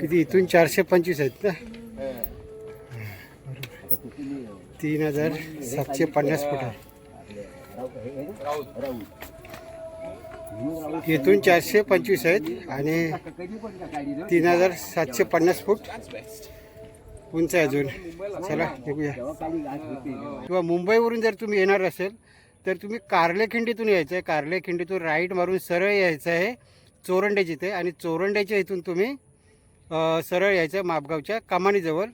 किती? इथून चारशे पंचवीस आहेत ना? तीन हजार सातशे पन्नास फूट. आहे इथून चारशे पंचवीस आहेत आणि तीन हजार सातशे पन्नास फूट उंच आहे अजून. चला बघूया किंवा मुंबईवरून जर तुम्ही येणार असेल तर तुम्ही कार्लेखिंडीतून यायचं आहे. कार्लेखिंडीतून राईट मारून सरळ यायचं आहे. चोरंड्याची इथे आणि चोरंड्याच्या इथून तुम्ही सरळ यायचं आहे मापगावच्या कमानीजवळ.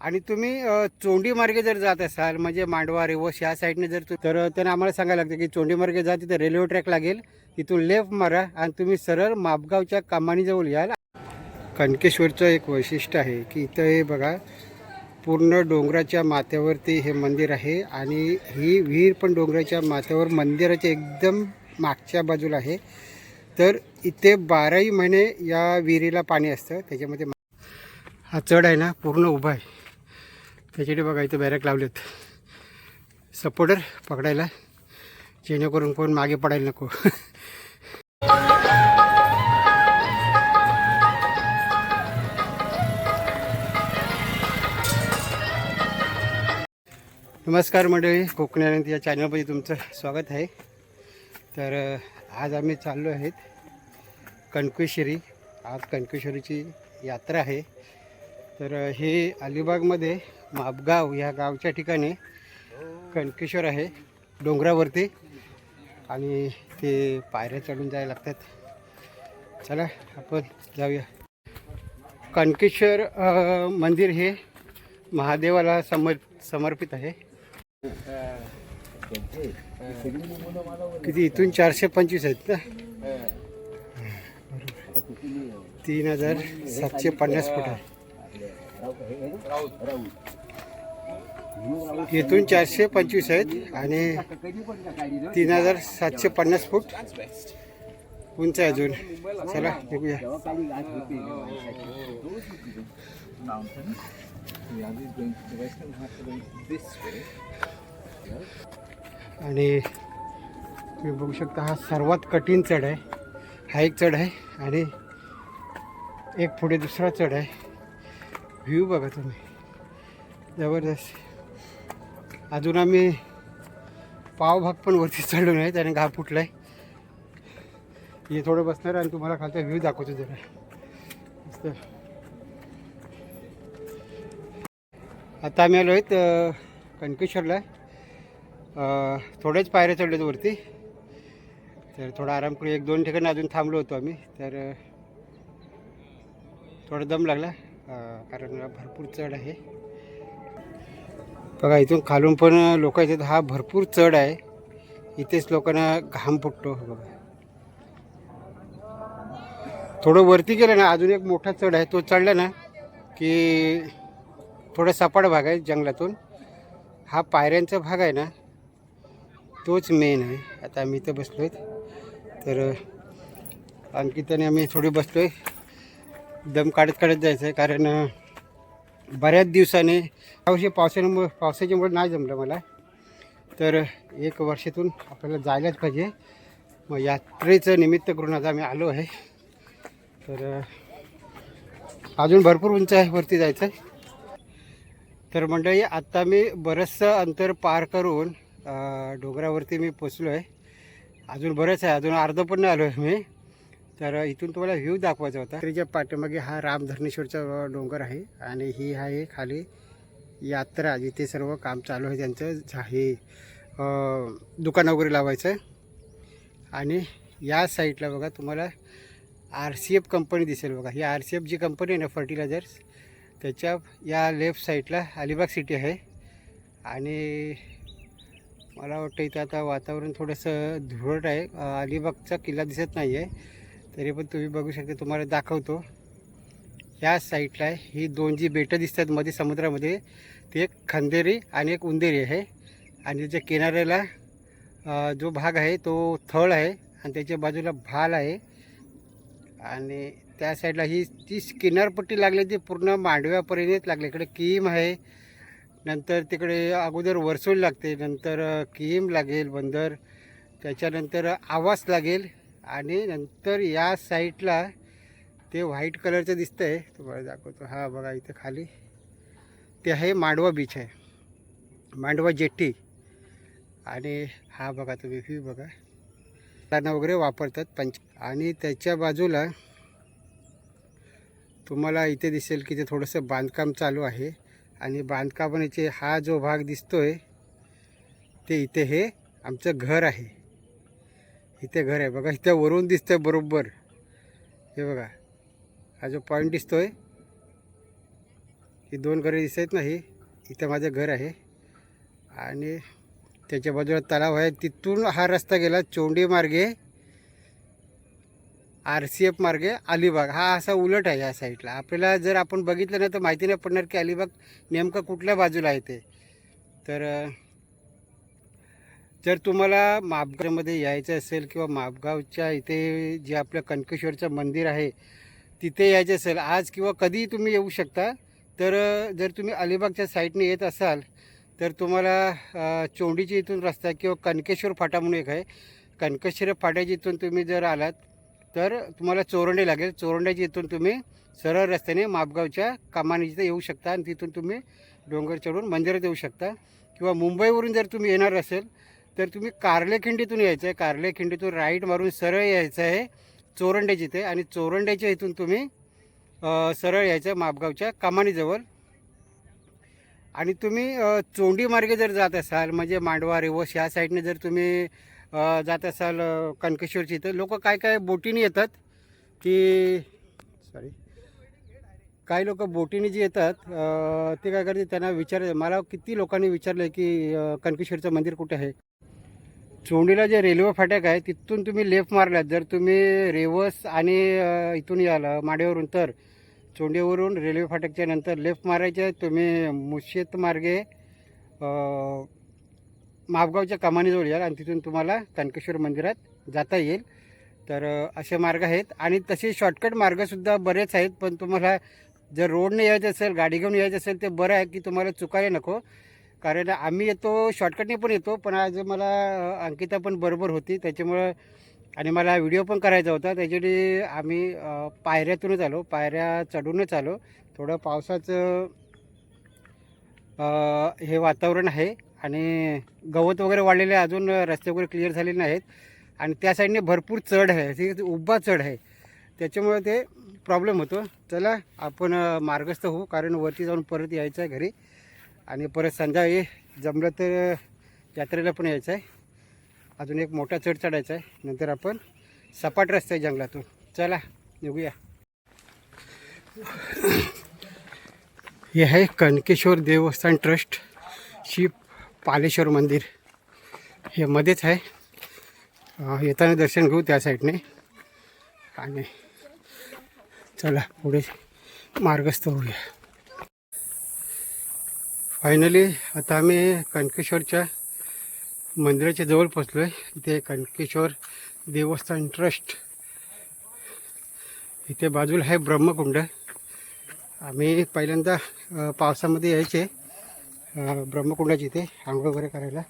आणि तुम्ही चोंडीमार्गे चोंडी मार्गे जर जात असाल म्हणजे मांडवा रेवस या साईडने जर तर त्यांना आम्हाला सांगायला लागतं की चोंडी मार्गे जा तिथे रेल्वे ट्रॅक लागेल. तिथून लेफ्ट मारा आणि तुम्ही सरळ मापगावच्या कमानीजवळ याल. कणकेश्वरचं एक वैशिष्ट्य आहे की इथं हे बघा पूर्ण डोंगराच्या माथ्यावरती हे मंदिर आहे आणि ही विहीर पण डोंगराच्या माथ्यावर मंदिराच्या एकदम मागच्या बाजूला आहे. तर इथे बाराही महिने या विहिरीला पाणी असतं. त्याच्यामध्ये हा चढ आहे ना पूर्ण उभा आहे. त्याच्याकडे बघा इथे बॅरॅक लावलेत. सपोर्टर पकडायला जेणेकरून कोण मागे पडायला नको. नमस्कार मंडळी कोकणी आनंद या चॅनलमध्ये तुमचं स्वागत आहे. तर आज आम्ही चाललो आहेत कणकेश्वरी. आज कणकेश्वरीची यात्रा आहे. तर हे अलिबागमध्ये मापगाव या गावच्या ठिकाणी कणकेश्वर आहे डोंगरावरती. आणि ते पायऱ्या चढून जायला लागतात. चला आपण जाऊया. कणकेश्वर मंदिर हे महादेवाला समर्प समर्पित आहे. किती? इथून चारशे पंचवीस आहेत ना? तीन हजार सातशे पन्नास फूट. आहे इथून चारशे पंचवीस आहेत आणि तीन हजार सातशे पन्नास फूट उंच आहे अजून. चला निघूया. आणि तुम्ही बघू शकता हा सर्वात कठीण चढ आहे. हा एक चढ आहे आणि एक पुढे दुसरा चढ आहे. व्ह्यू बघा तुम्ही. जबरदस्त. अजून आम्ही पावभाग पण वरती चढलो नाही त्याने घा फुटला आहे हे थोडं बसणार आणि तुम्हाला खालचा व्ह्यू दाखवतो जरा. मस्त. आता आम्ही आलो आहेत कणकेश्वरला थोडेच पायऱ्या चढलेत वरती. तर थोडा आराम करू. एक दोन ठिकाणी अजून थांबलो होतो आम्ही. तर थोडा दम लागला. कारण भरपूर चढ आहे. बघा इथून खालून पण लोक येतात. हा भरपूर चढ आहे. इथेच लोकांना घाम फुटतो. बघा. थोडं वरती गेलं ना अजून एक मोठा चढ आहे. तो चढला ना की थोडा सपाट भाग आहे जंगलातून. हा पायऱ्यांचा भाग आहे ना तोच मेन आहे. आता आम्ही इथं बसलो आहेत तर आणखी आम्ही थोडी बसलो आहे दम काढत काढत जायचं आहे कारण बऱ्याच दिवसाने यावर्षी पावसामुळे पावसाच्यामुळे नाही जमलं मला. तर एक वर्षातून आपल्याला जायलाच पाहिजे. मग यात्रेचं निमित्त करून आता आम्ही आलो आहे. तर अजून भरपूर उंच आहे वरती जायचं आहे तर मंडळी आत्ता मी बरंचसं अंतर पार करून डोंगरावरती मी पोचलो आहे अजून बरंच आहे अजून अर्धं पण नाही आलो आहे मी. तर इथून तुम्हाला व्ह्यू दाखवायचा होता. त्याच्या पाठीमागे हा रामधरणेश्वरचा डोंगर आहे आणि ही आहे खाली यात्रा जिथे सर्व काम चालू आहे त्यांचं झा- हे दुकान वगैरे लावायचं. आणि या साईडला बघा तुम्हाला आर सी एफ कंपनी दिसेल बघा. ही आर सी एफ जी कंपनी आहे ना फर्टिलायझर्स त्याच्या या लेफ्ट साईडला अलिबाग सिटी आहे. आणि मला वाटतं इथं आता वातावरण थोडंसं धुरट आहे. अलिबागचा किल्ला दिसत नाही आहे तरी पण तुम्ही बघू शकता तुम्हाला दाखवतो. या साईडला आहे ही दोन जी बेटं दिसतात मध्ये समुद्रामध्ये. ती एक खंदेरी आणि एक उंदेरी आहे. आणि त्याच्या किनाऱ्याला जो भाग आहे तो थळ आहे. आणि त्याच्या बाजूला भाल आहे. आणि त्या साईडला ही ती किनारपट्टी लागली ती पूर्ण मांडव्यापर्यंत लागली. इकडे किम आहे. नंतर तिकडे अगोदर वरसोल लागते नंतर किम लागेल बंदर. त्याच्यानंतर आवास लागेल. आणि नंतर या साईडला ते व्हाईट कलरचं दिसतं आहे तुम्हाला दाखवतो. हा बघा इथं खाली. ते आहे मांडवा बीच आहे. मांडवा जेट्टी. आणि हा बघा तुम्ही व्ह्यू बघा. त्यांना वगैरे वापरतात पंच आणि त्याच्या बाजूला तुम्हाला इथे दिसेल की ते थोडंसं बांधकाम चालू आहे. आणि बांधकामाचे हा जो भाग दिसतो आहे ते इथे हे आमचं घर आहे. इथे घर आहे. बघा इथे वरून दिसतं आहे बरोबर. हे बघा हा जो पॉईंट दिसतो आहे ही दोन घरे दिसत आहेत नाही. इथं माझं घर आहे. आणि त्याच्या बाजूला तलाव आहे. तिथून हा रस्ता गेला चोंडी मार्गे आर सी एफ मार्गे अलिबाग. हा असा उलट आहे या साईडला. आपल्याला जर आपण बघितलं ना तर माहिती नाही पडणार की अलिबाग नेमकं कुठल्या बाजूला आहे ते. तर जर तुम्हाला मापगावमध्ये यायचं असेल किंवा मापगावच्या इथे जे आपलं कनकेश्वरचं मंदिर आहे तिथे यायचं असेल आज किंवा कधीही तुम्ही येऊ शकता. तर जर तुम्ही अलिबागच्या साईडने येत असाल तर तुम्हाला चोंडीच्या इथून रस्ता किंवा कनकेश्वर फाटा म्हणून एक आहे. कनकेश्वर फाट्याच्या इथून तुम्ही जर आलात तर तुम्हाला चोरंडे लागेल. चोरंड्याच्या इथून तुम्ही सरळ रस्त्याने मापगावच्या कामानी इथं येऊ शकता आणि तिथून तुम्ही डोंगर चढून मंदिरात येऊ शकता. किंवा मुंबईवरून जर तुम्ही येणार असेल तर तुम्ही कार्लेखिंडीतून यायचं आहे. कार्लेखिंडीतून राईट मारून सरळ यायचं आहे चोरंड्याची इथे आणि चोरंड्याच्या इथून तुम्ही सरळ यायचं आहे मापगावच्या कामानीजवळ आणि तुम्ही चोंडी मार्गे जर जात असाल म्हणजे मांडवा रेवस ह्या साईडने जर तुम्ही जात असाल कनकेश्वरची इथं. लोक काय काय बोटीने येतात की सॉरी काही लोक बोटीने जे येतात ते काय करते त्यांना विचार मला किती लोकांनी विचारलं की कनकेश्वरचं मंदिर कुठे आहे? चोंडीला जे रेल्वे फाटक आहे तिथून तुम्ही लेफ्ट मारलात. जर तुम्ही रेवस आणि इथून याल माडेवरून तर चोंडीवरून रेल्वे फाटकच्या नंतर लेफ्ट मारायचे तुम्ही मुशेत मार्गे मापगावच्या कमानीजवळ याल आणि तिथून तुम्हाला कनकेश्वर मंदिरात जाता येईल. तर असे मार्ग आहेत आणि तसे शॉर्टकट मार्गसुद्धा बरेच आहेत पण तुम्हाला जर रोडने यायचं असेल गाडी घेऊन यायचं असेल ते बरं आहे की तुम्हाला चुकायला नको. कारण आम्ही येतो शॉर्टकटने पण येतो पण आज मला अंकिता पण बरोबर होती. त्याच्यामुळं आणि मला व्हिडिओ पण करायचा होता. त्याच्यासाठी आम्ही पायऱ्यातूनच आलो. पायऱ्या चढूनच आलो. थोडं पावसाचं हे वातावरण आहे. आणि गवत वगैरे वाढलेले अजून रस्ते वगैरे क्लिअर झालेले नाहीत. आणि त्या साईडने भरपूर चढ आहे ती उभा चढ आहे. त्याच्यामुळे ते प्रॉब्लेम होतो. चला आपण मार्गस्थ होऊ कारण वरती जाऊन परत यायचं आहे घरी. आणि परत संध्याकाळी जमलं तर यात्रेला पण यायचं आहे. अजून एक मोठा चढ चढायचा आहे. नंतर आपण सपाट रस्ता आहे जंगलातून. चला निघूया. हे आहे कनकेश्वर देवस्थान ट्रस्ट. शिप पालेश्वर मंदिर हे मध्येच आहे. येताना दर्शन घेऊ त्या साईडने. आणि चला पुढे मार्गस्थ होऊया. फायनली आता आम्ही कनकेश्वरच्या मंदिराच्या जवळ पोचलो आहे इथे कनकेश्वर देवस्थान ट्रस्ट. इथे बाजूला आहे ब्रह्मकुंड. आम्ही पहिल्यांदा पावसामध्ये यायचे. ब्रह्मकुंडाची इथे आंघोळ वगैरे करायला.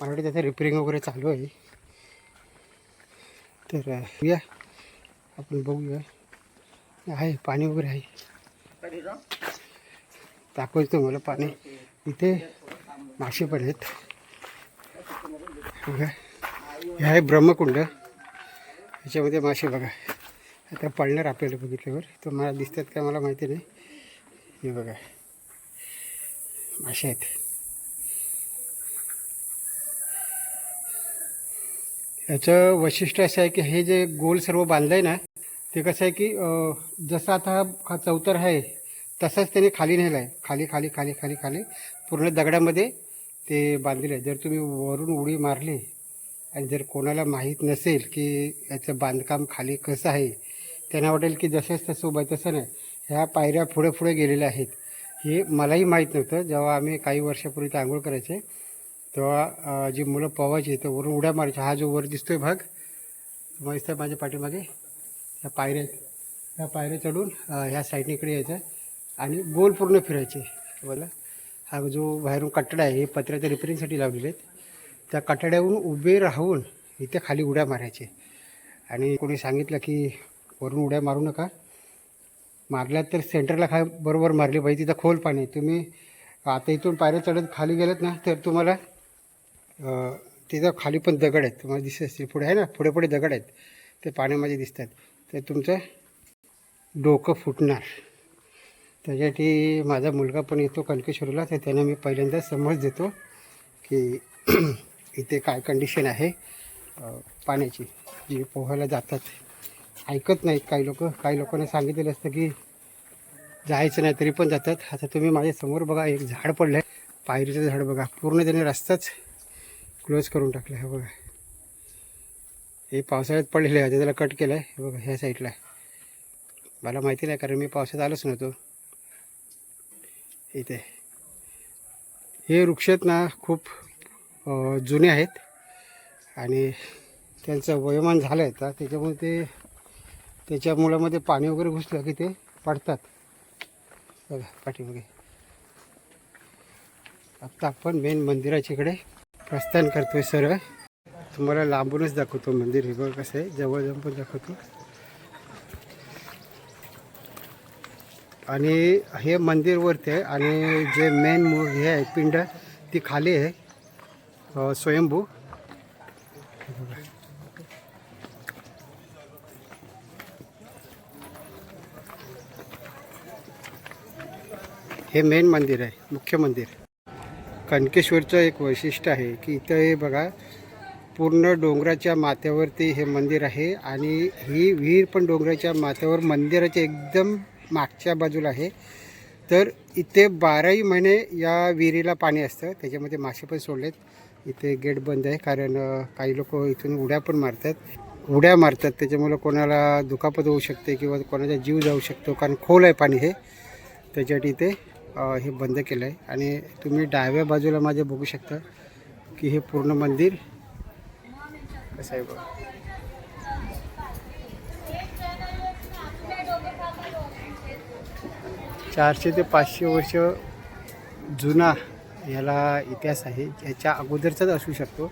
मला वाटतं त्याचं रिपेरिंग वगैरे चालू आहे. तर या. आपण बघूया. आहे पाणी वगैरे आहे. दाखवतो मला पाणी. इथे मासे पण आहेत. बघा. हे आहे ब्रह्मकुंड. ह्याच्यामध्ये मासे बघा. आता पडणार आपल्याला बघितल्यावर. तर मला दिसतात का मला माहिती नाही. हे बघा. असे आहेत. याचं वैशिष्ट्य असं आहे की हे जे गोल सर्व बांधलं आहे ना ते कसं आहे की जसं आता हा चौतर आहे तसंच त्याने खाली नेलं आहे. खाली खाली खाली खाली खाली पूर्ण दगडामध्ये ते बांधलेलं आहे. जर तुम्ही वरून उडी मारली आणि जर कोणाला माहीत नसेल की याचं बांधकाम खाली कसं आहे त्यांना वाटेल की जसंच तसं उभं आहे तसं नाही. ह्या पायऱ्या पुढे पुढे गेलेल्या आहेत. हे मलाही माहीत नव्हतं. जेव्हा आम्ही काही वर्षापूर्वी ते आंघोळ करायचे तेव्हा जी मुलं पवायची तर वरून उड्या मारायच्या. हा जो वर दिसतोय भाग तुम्हाला दिसतोय माझ्या पाठीमागे ह्या पायऱ्या त्या ह्या पायऱ्या चढून ह्या साईडने इकडे यायचं आणि गोल पूर्ण फिरायचे. बोला हा जो बाहेरून कटडा आहे हे पत्र्याच्या रिपेरिंगसाठी लावलेले आहेत. त्या कटड्याहून उभे राहून इथे खाली उड्या मारायचे. आणि कोणी सांगितलं की वरून उड्या मारू नका. मारल्या तर सेंटरला खा बरोबर मारली पाहिजे तिथं खोल पाणी. तुम्ही आता इथून पायऱ्या चढत खाली गेलात ना तर तुम्हाला तिथं खाली पण दगड आहेत. तुम्हाला दिसत असतील. पुढे आहे ना पुढे पुढे दगड आहेत. ते पाण्यामध्ये दिसतात. तर तुमचं डोकं फुटणार. त्याच्यासाठी माझा मुलगा पण येतो कणकेश्वरला तर त्यांना मी पहिल्यांदा समज देतो की इथे काय कंडिशन आहे. पाण्याची जी पोहायला जातात. ऐकत नाहीत काही लोक. काही लोकांना सांगितलेलं असतं की जायचं नाही तरी पण जातात. आता तुम्ही माझ्यासमोर बघा एक झाड पडलं आहे पायरीचं झाड बघा. पूर्ण त्याने रस्ताच क्लोज करून टाकला आहे बघा. हे पावसाळ्यात पडलेलं आहे. आता त्याला कट केलं आहे हे बघा ह्या साईडला. मला माहिती नाही कारण मी पावसात आलोच नव्हतो. इथे. हे वृक्ष आहेत ना खूप जुने आहेत. आणि त्यांचं वयोमान झालं आहे तर त्याच्यामुळे ते त्याच्या मुळामध्ये पाणी वगैरे घुसलं की ते पडतात. बघा पाठीमागे. आत्ता आपण मेन मंदिराच्या इकडे प्रस्थान करतोय सर्व. तुम्हाला लांबूनच दाखवतो मंदिर. हे बघ कसं आहे. जवळ जाऊन पण दाखवतो. आणि हे मंदिर वरती आहे आणि जे मेन मूळ हे आहे पिंड ती खाली आहे. स्वयंभू. हे मेन मंदिर आहे मुख्य मंदिर. कणकेश्वरचं एक वैशिष्ट्य आहे की इथं हे बघा पूर्ण डोंगराच्या माथ्यावरती हे मंदिर आहे आणि ही विहीर पण डोंगराच्या माथ्यावर मंदिराच्या एकदम मागच्या बाजूला आहे. तर इथे बाराही महिने या विहिरीला पाणी असतं त्याच्यामध्ये मासे पण सोडलेत. इथे गेट बंद आहे कारण काही लोक इथून उड्या पण मारतात. उड्या मारतात त्याच्यामुळं कोणाला दुखापत होऊ शकते किंवा कोणाचा जीव जाऊ शकतो कारण खोल आहे पाणी हे. त्याच्यासाठी इथे हे बंद केलं आहे आणि तुम्ही डाव्या बाजूला माझे बघू शकता की हे पूर्ण मंदिर कसं आहे बघा. चारशे ते पाचशे वर्ष जुना याला इतिहास आहे. याच्या अगोदरचाच असू शकतो.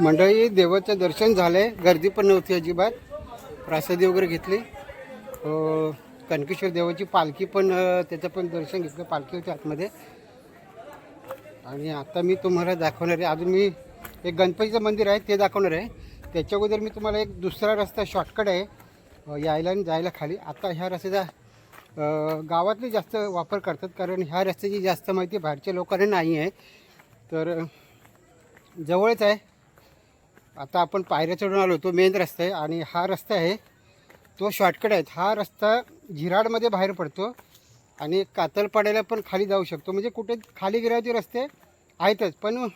मंडळी देवाचं दर्शन झालंय. गर्दी पण नव्हती अजिबात. प्रासादी वगैरे घेतली. कनकेश्वर देवाची पालखी पण त्याचं पण दर्शन घेतलं पालखी होती आतमध्ये. आणि आता मी तुम्हाला दाखवणार आहे. अजून मी एक गणपतीचं मंदिर आहे ते दाखवणार आहे. त्याच्या अगोदर मी तुम्हाला एक दुसरा रस्ता शॉर्टकट आहे. यायला आणि जायला खाली. आता ह्या रस्त्याचा गावातले जास्त वापर करतात कारण ह्या रस्त्याची जास्त माहिती बाहेरच्या लोकांना नाही आहे. तर जवळच आहे. आता आपण पायऱ्या चढून आलो तो मेन रस्ता आहे आणि हा रस्ता आहे तो शॉर्टकट आहे. हा रस्ता झिराडमध्ये बाहेर पडतो आणि कातलपाड्याला पण खाली जाऊ शकतो. म्हणजे कुठे खाली गिरायचे रस्ते आहेतच पण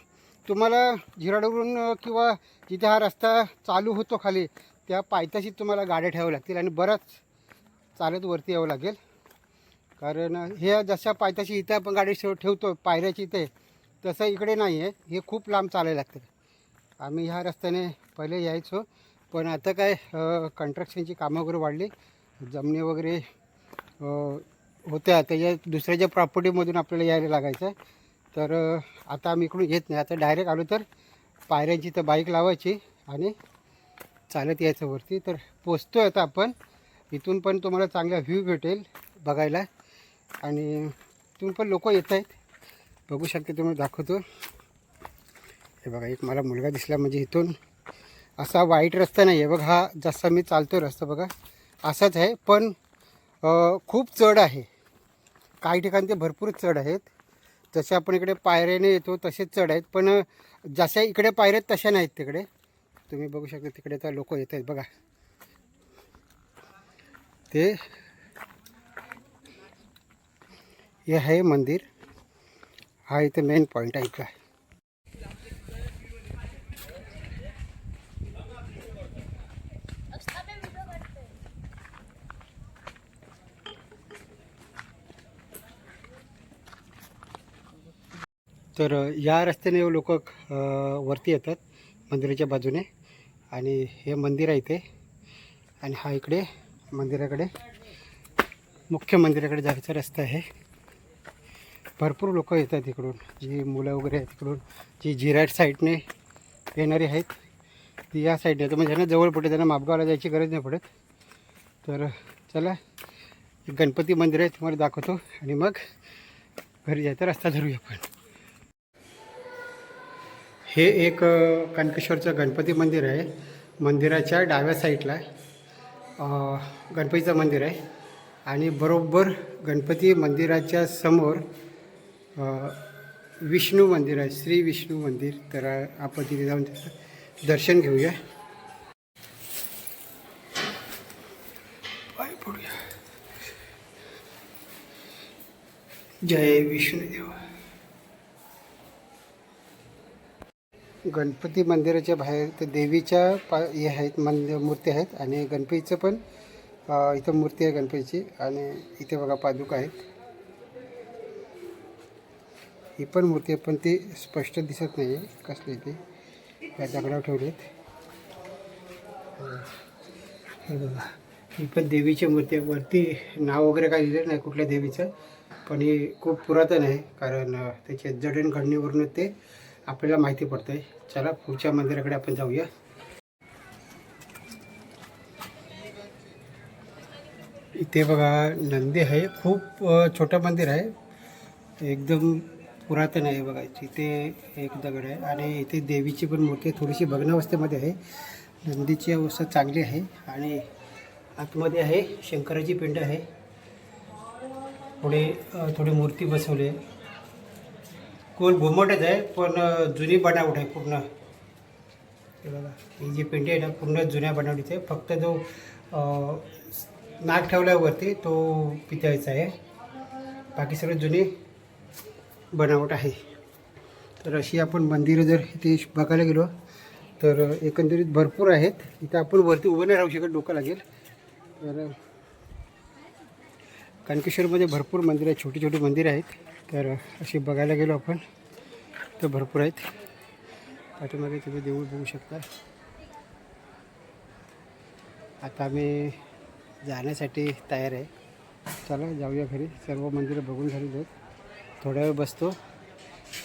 तुम्हाला झिराडवरून किंवा जिथे हा रस्ता चालू होतो खाली त्या पायथ्याशी तुम्हाला गाड्या ठेवाव्या लागतील आणि बराच चालत वरती यावं लागेल. कारण हे जशा पायथ्याशी इथं आपण गाडी ठेव ठेवतो पायऱ्याची इथे तसं इकडे नाही आहे हे खूप लांब चालायला लागतं. आम्ही ह्या रस्त्याने पहिले यायचो पण आता काय कन्स्ट्रक्शनची कामं वगैरे वाढली. जमिनी वगैरे होत्या. त्याच्या दुसऱ्याच्या प्रॉपर्टीमधून आपल्याला यायला लागायचं तर आता आम्ही इकडून येत नाही. आता डायरेक्ट आलो तर पायऱ्यांची तर बाईक लावायची आणि चालत यायचं वरती. तर पोचतो आहे आता आपण. इथून पण तुम्हाला चांगला व्ह्यू भेटेल बघायला. आणि इथून पण लोक येत आहेत बघू शकते तुम्ही दाखवतो. हे बघा एक मला मुलगा दिसला म्हणजे इथून. असा वाईट रस्ता नाही आहे बघा हा जसा मी चालतो रस्ता बघा. असाच आहे पण खूप चढ आहे. काही ठिकाणी ते भरपूर चढ आहेत. जसे आपण इकडे पायऱ्याने येतो तसेच चढ आहेत. पण जशा इकडे पायऱ्या आहेत तशा नाहीत तिकडे. तुम्ही बघू शकता तिकडे तर लोक येत आहेत बघा. ते हे आहे मंदिर. हा इथे मेन पॉईंट आहे इथला. तर या रस्त्याने लोक वरती येतात मंदिराच्या बाजूने. आणि हे मंदिर आहे इथे. आणि हा इकडे मंदिराकडे मुख्य मंदिराकडे जायचा रस्ता आहे. भरपूर लोक येतात इकडून. जी मुलं वगैरे आहेत तिकडून जी जिराट साईडने येणारी आहेत. ती या साईडने. येतं म्हणजे ज्यांना जवळ पडते त्यांना मापगावला जायची गरज नाही पडत. तर चला गणपती मंदिर आहे तुम्हाला दाखवतो. आणि मग घरी जायचा रस्ता धरूया आपण. हे एक कनकेश्वरचं गणपती मंदिर आहे. मंदिराच्या डाव्या साईडला गणपतीचं मंदिर आहे. आणि बरोबर गणपती मंदिराच्या समोर विष्णू मंदिर आहे. श्री विष्णू मंदिर. तर आपण तिथे जाऊन त्याचं दर्शन घेऊया. पाय पडूया. जय विष्णुदेव. गणपती मंदिराच्या बाहेर ते देवीच्या पा हे आहेत मंदिर मूर्ती आहेत आणि गणपतीचं पण इथं मूर्ती आहे गणपतीची आणि इथे बघा पादुका आहेत. ही पण मूर्ती आहे पण ती स्पष्ट दिसत नाही आहे कसली ती. या दगडावर ठेवली आहेत बघा. ही पण देवीची मूर्ती आहे. वरती नाव वगैरे काय दिलेलं नाही कुठल्या देवीचं पण ही खूप पुरातन आहे कारण त्याच्या जडणघडणीवरून ते आपल्याला माहिती पडतं आहे चला पुढच्या मंदिराकडे आपण जाऊया. इथे बघा नंदी आहे. खूप छोटं मंदिर आहे. एकदम पुरातन आहे बघा. इथे एक दगड आहे आणि इथे देवीची पण मूर्ती आहे. थोडीशी भग्नावस्थेमध्ये आहे. नंदीची अवस्था चांगली आहे आणि आतमध्ये आहे. शंकराची पिंड आहे. पुढे थोडी मूर्ती बसवली आहे. कोल घुमटच आहे पण जुनी बनावट आहे पूर्ण. हे बघा ही जी पिंडी आहे ना पूर्ण जुन्या बनावटीची आहे. फक्त जो नाक ठेवल्यावरती तो पितळीचा आहे. बाकी सगळं जुनी बनावट आहे. तर अशी आपण मंदिरं जर इथे बघायला गेलो तर एकंदरीत भरपूर आहेत. इथं आपण वरती उभं नाही राहू शकत डोकं लागेल. तर कणकेश्वरमध्ये भरपूर मंदिरं आहेत छोटी छोटी मंदिरं आहेत. तर अशी बघायला गेलो आपण तर भरपूर आहेत. पाठीमागे तुम्ही देऊळ बघू शकता. आता आम्ही जाण्यासाठी तयार आहे. चला जाऊया घरी. सर्व मंदिरं बघून झाली आहेत थोड्या वेळ बसतो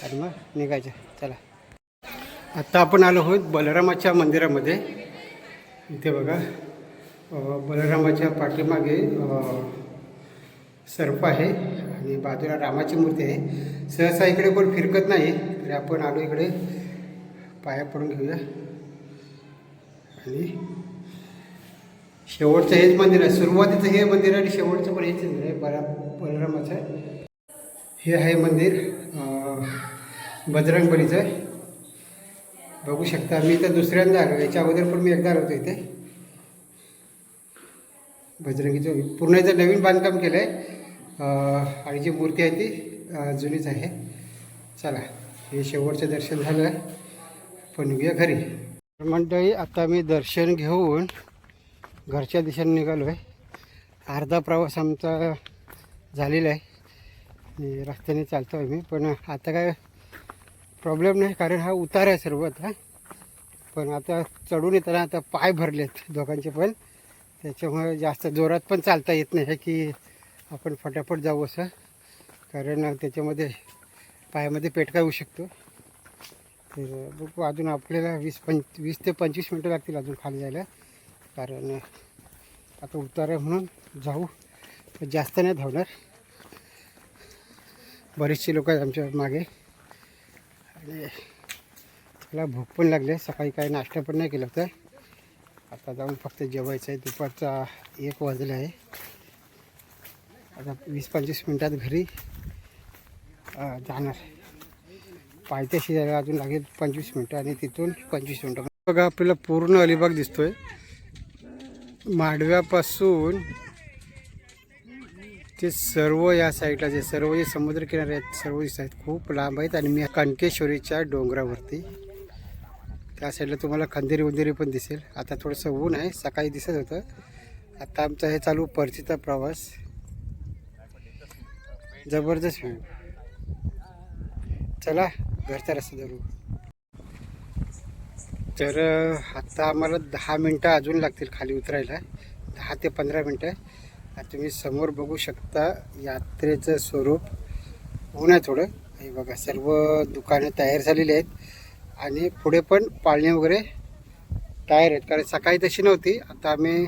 आणि मग निघायचं. चला. आत्ता आपण आलो आहोत बलरामाच्या मंदिरामध्ये. इथे बघा बलरामाच्या पाठीमागे सर्प आहे. आणि बाजूला रामाची मूर्ती आहे. सहसा इकडे कोण फिरकत नाही तरी आपण आलो इकडे. पाया पडून घेऊया. आणि शेवटचं हेच मंदिर आहे. सुरुवातीचं हे मंदिर आहे आणि शेवटचं पण हेच मंदिर आहे. बरा बलरामाचं आहे. हे आहे मंदिर बजरंगबलीचं आहे. बघू शकता मी तर दुसऱ्यांदा आलो. याच्या अगोदर पण मी एकदा आलो होतो इथे. बजरंगीचं पूर्ण इथं नवीन बांधकाम केलं आहे आणि जी मूर्ती आहे ती जुनीच आहे. चला हे शेवटचं दर्शन झालं पण निघूया घरी. मंडळी आता मी दर्शन घेऊन घरच्या दिशेने निघालो आहे अर्धा प्रवास आमचा झालेला आहे. रस्त्याने चालतो आहे मी पण आता काय प्रॉब्लेम नाही कारण हा उतार आहे सर्व आता पण आता चढून येताना आता पाय भरलेत दोघांचे पण. त्याच्यामुळे जास्त जोरात पण चालता येत नाही की आपण फटाफट जाऊ असं. कारण त्याच्यामध्ये पायामध्ये पेटका येऊ शकतो. तर बघू अजून आपल्याला वीस पंच वीस ते पंचवीस मिनटं लागतील अजून खाली जायला. कारण आता उतार आहे म्हणून जाऊ. जास्त नाही धावणार. बरेचसे लोक आहेत आमच्या मागे. आणि मला भूक पण लागली आहे. सकाळी काही नाश्ता पण नाही केला होता. आता जाऊन फक्त जेवायचं आहे. दुपारचा एक वाजला आहे. आता वीस पंचवीस मिनटात घरी जाणार. पायथ्याशी जायला अजून लागेल पंचवीस मिनटं आणि तिथून पंचवीस मिनटं. बघा आपल्याला पूर्ण अलिबाग दिसतोय. माडव्यापासून ते सर्व या साईडला जे सर्व जे समुद्रकिनारे आहेत सर्व दिसत आहेत खूप लांब आहेत. आणि मी कणकेश्वरीच्या डोंगरावरती. त्या साईडला तुम्हाला खंदेरी उंदेरी पण दिसेल. आता थोडंसं ऊन आहे सकाळी दिसत होतं. आता आमचा हे चालू परतीचा प्रवास. जबरदस्त व्ह्यू चला घरचा रस्ता धरू. तर आत्ता आता आम्हाला दहा मिनटं अजून लागतील खाली उतरायला. दहा ते पंधरा मिनटं. तुम्ही समोर बघू शकता यात्रेचं स्वरूप. ऊन आहे थोडं. हे बघा सर्व दुकानं तयार झालेली आहेत. आणि पुढे पण पाळणे वगैरे तयार आहेत. कारण सकाळी तशी नव्हती. आता आम्ही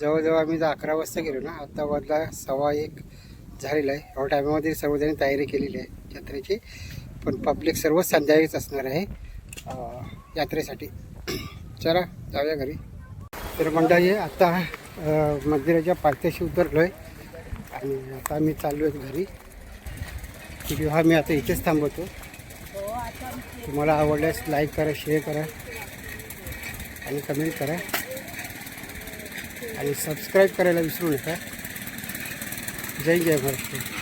जवळजवळ आम्ही जर अकरा वाजता गेलो ना. आता वाजला सव्वा एक झालेला आहे. एवढ्या टायमामध्ये सर्वजण तयारी केलेली आहे यात्रेची. पण पब्लिक सर्वच संध्याकाळीच असणार आहे यात्रेसाठी. चला जाऊया घरी. तर मंडळी आता मंदिराच्या पायथ्याशी उतरलो आहे आणि आता मी चाललो आहे घरी. व्हिडिओ हा मी आता इथेच थांबवतो. तुम्हाला आवडल्यास लाईक करा शेअर करा. आणि कमेंट करा. आणि सबस्क्राईब करायला विसरू नका. जय जय महाराष्ट्र